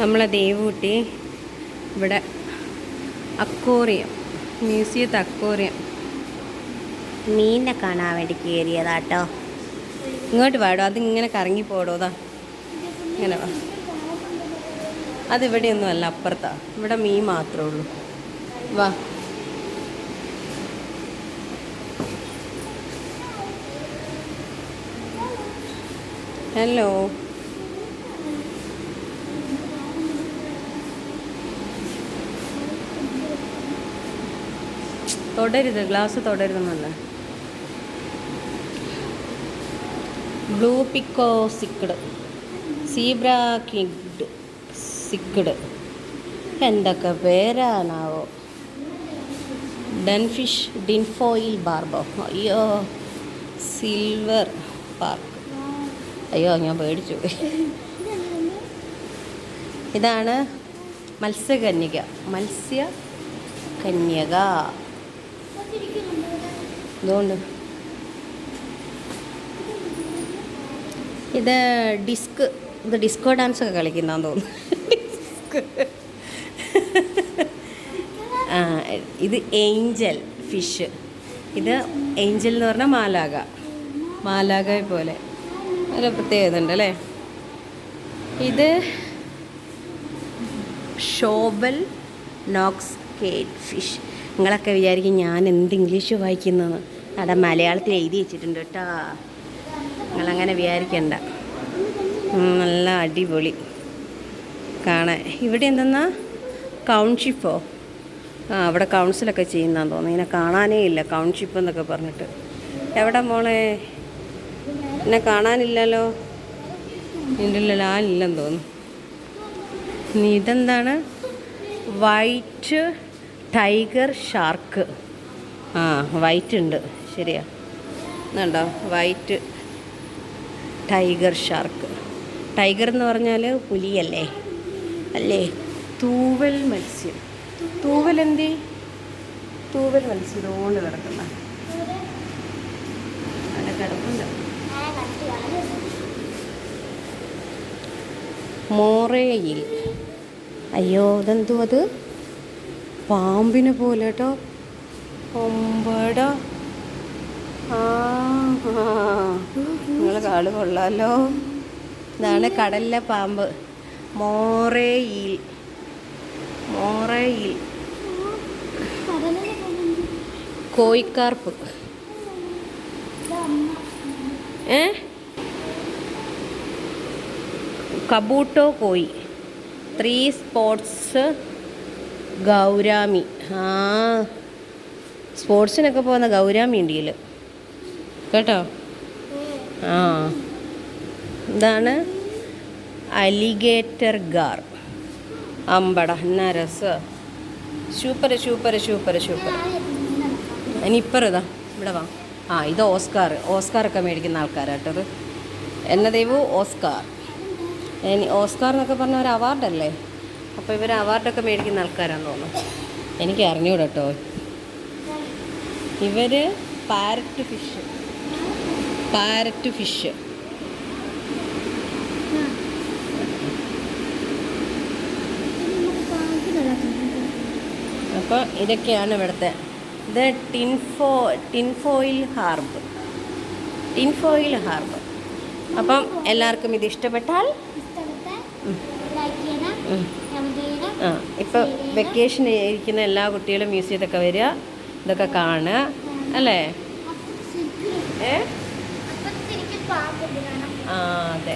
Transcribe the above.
നമ്മളെ ദേവൂട്ടി ഇവിടെ aquarium മ്യൂസിയത്ത് aquarium മീനിനെ കാണാൻ വേണ്ടി കയറിയതാട്ടോ ഇങ്ങോട്ട് പാടോ അതിങ്ങനെ കറങ്ങി പോടോതാ ഇങ്ങനെ വാ. അതിവിടെയൊന്നും അല്ല അപ്പുറത്താ. ഇവിടെ മീൻ മാത്രമേ ഉള്ളൂ. വാ. ഹലോ. തൊടരുത് ഗ്ലാസ് തൊടരുതെന്നല്ല. ബ്ലൂ പിക്കോ സിക്കഡ് സീബ്ര കിഡ് സിക്കഡ് എന്തൊക്കെ പേരാണാവോ? ഡൻഫിഷ് ഡിൻഫോയിൽ ബാർബോ അയ്യോ സിൽവർ പാർക്ക് അയ്യോ ഞാൻ പേടിച്ചു. ഇതാണ് മത്സ്യകന്യക. മത്സ്യ കന്യക ഇതുകൊണ്ട്. ഇത് ഡിസ്ക് ഇത് ഡിസ്കോ ഡാൻസ് ഒക്കെ കളിക്കുന്നതാന്ന് തോന്നുന്നു. ആ ഇത് ഏഞ്ചൽ ഫിഷ് ഇത് ഏഞ്ചൽ എന്ന് പറഞ്ഞാൽ മാലാക മാലാകയെ പോലെ. നല്ല പ്രത്യേകത അല്ലേ? ഇത് ഷോബൽ നോക്സ് കേറ്റ് ഫിഷ് നിങ്ങളൊക്കെ വിചാരിക്കും ഞാൻ എന്ത് ഇംഗ്ലീഷ് വായിക്കുന്നതെന്ന് അവിടെ മലയാളത്തിൽ എഴുതി വെച്ചിട്ടുണ്ട് കേട്ടോ. നിങ്ങളങ്ങനെ വിചാരിക്കണ്ട. നല്ല അടിപൊളി. കാണാൻ. ഇവിടെ എന്തെന്നാ? കൗൺഷിപ്പോ ആ അവിടെ കൗൺസിലൊക്കെ ചെയ്യുന്നതാന്ന് തോന്നുന്നു. ഇതിനെ കാണാനേ ഇല്ല കൗൺഷിപ്പ് എന്നൊക്കെ പറഞ്ഞിട്ട്. എവിടെ മോളെ? എന്നെ കാണാനില്ലല്ലോ? ഇല്ലല്ലോ ആ ഇല്ലെന്ന് തോന്നുന്നു. ഇനി ഇതെന്താണ്? White tiger shark. ആ വൈറ്റ് ഉണ്ട്. ശരിയാ. എന്നുണ്ടോ വൈറ്റ് ടൈഗർ ഷാർക്ക്. ടൈഗർ എന്ന് പറഞ്ഞാൽ പുലിയല്ലേ? അല്ലേ? തൂവൽ മത്സ്യം. തൂവൽ എന്തി? തൂവൽ മത്സ്യം. ഇതുകൊണ്ട് കിടക്കുന്ന. അവിടെ കിടപ്പുണ്ട്. മോറയിൽ. അയ്യോ അതെന്തു അത് പാമ്പിനെ പോലെ കേട്ടോ ഒമ്പട ആ. നിങ്ങൾ കാട് കൊള്ളാലോ. ഇതാണ് കടലിലെ പാമ്പ്. മോറേയിൽ മോറേയിൽ കോയിക്കാർപ്പ് ഏ? കബൂട്ടോ കോയി ത്രീ സ്പോർട്സ് ഗൗരാമി. ആ. സ്പോർട്സിനൊക്കെ പോകുന്ന ഗൗരാമി ഉണ്ട് കേട്ടോ? ആ. ഇതാണ് അലിഗേറ്റർ ഗാർ. അമ്പട. എന്നാ രസ. സൂപ്പർ സൂപ്പർ സൂപ്പർ സൂപ്പർ ഇനിയിപ്പർ ഇതാ. ഇവിടെ വാ. ആ ഇത് ഓസ്കാർ. ഓസ്കാറൊക്കെ മേടിക്കുന്ന ആൾക്കാരാട്ടത് എന്ന ദൈവു ഓസ്കാർ. ഓസ്കാർ എന്നൊക്കെ പറഞ്ഞ ഒരു അവാർഡല്ലേ? അപ്പോൾ ഇവർ അവാർഡൊക്കെ മേടിക്കുന്ന ആൾക്കാരാന്ന് തോന്നുന്നു. എനിക്ക് അറിഞ്ഞൂടെ കേട്ടോ ഇവർ പാരറ്റ് ഫിഷ് പാരറ്റ് ഫിഷ് അപ്പോൾ ഇതൊക്കെയാണ് ഇവിടുത്തെ. ഇത് ടിൻഫോ ടിൻഫോയിൽ ഹാർബ്. ടിൻഫോയിൽ ഹാർബ്. അപ്പം എല്ലാവർക്കും ഇത് ഇഷ്ടപ്പെട്ടാൽ ഉം. ആ ഇപ്പോൾ വെക്കേഷൻ ഇരിക്കുന്ന എല്ലാ കുട്ടികളും മ്യൂസിയത്തൊക്കെ വരിക ഇതൊക്കെ കാണുക അല്ലേ? ഏ? ആ അതെ.